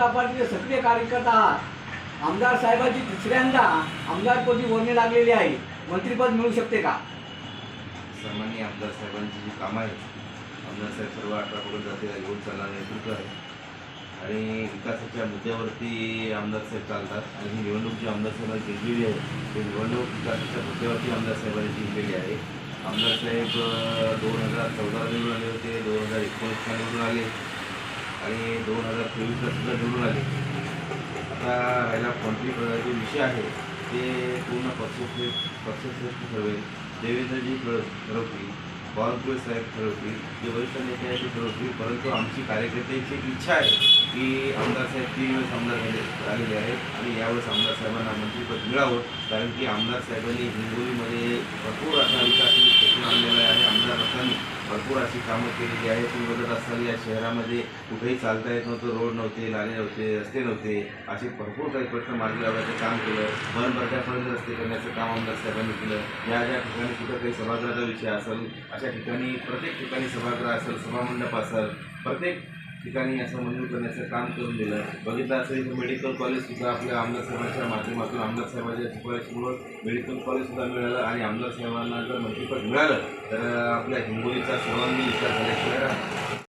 सामान्य कार्यकर्ता आहात. आमदार साहेबांची दुसऱ्यांदा आमदारपदी वर्णी लागलेली आहे? मंत्रीपद मिळू शकते का? सन्मान्य आमदार साहेबांची जी कामं आहेत आमदार साहेब सर्व अठरा पकडून जातीला घेऊन चालणारे नेतृत्व आहे. आणि विकासाच्या मुद्द्यावरती आमदार साहेब चालतात. आणि ही निवडणूक जी आमदार साहेबांनी जिंकलेली आहे ती निवडणूक विकासाच्या मुद्द्यावरती आमदार साहेबांनी जिंकलेली आहे. आमदार साहेब दोन हजार चौदाला निवडून आले होते दोन हजार एकोणीसला निवडून आले. आणि दोन हजार तेवीसला सुद्धा निवडून आले. आता राहिला मंत्रिपदाचा जो विषय आहे ते पूर्ण पक्षश्रेष्ठ पक्षश्रेष्ठ ठरवेल. देवेंद्रजी ठरवतील बावनकुळे साहेब ठरवतील जे वरिष्ठ नेते आहेत ते ठरवतील परंतु आमची कार्यकर्त्यांची इच्छा आहे की आमदार साहेब तीन वेळेस आमदार झाले आलेले आहेत. आणि यावेळेस आमदार साहेबांना मंत्रिपद मिळावं कारण की आमदार साहेबांनी हिंगोलीमध्ये भरपूर असा विकास क्षेत्र आणलेला आहे आमदार असताना भरपूर अशी कामं केलेली आहेत? तुम्ही बघत असाल या शहरामध्ये कुठेही चालता येत नव्हतं रोड नव्हते नाले नव्हते रस्ते नव्हते. असे भरपूर काही प्रश्न मार्गी लावण्याचं काम केलं. वनभरत्यापर्यंत रस्ते करण्याचं काम आमदार साहेबांनी केलं. या ज्या ठिकाणी कुठं काही सभागृहाचा विषय असेल अशा ठिकाणी प्रत्येक ठिकाणी सभागृह असेल सभामंडप असेल प्रत्येक ठिकाणी असं मंजूर करण्याचं काम करून दिलं. बघितलं असेल इथं मेडिकल कॉलेजसुद्धा आपल्या आमदार साहेबांच्या माध्यमातून आमदार साहेबांच्या शिफारशीमुळं मेडिकल कॉलेजसुद्धा मिळालं आणि आमदार साहेबांना जर मंत्रिपद मिळालं तर आपल्या हिंगोलीचा सर्वांगीण विकास झाल्याशिवाय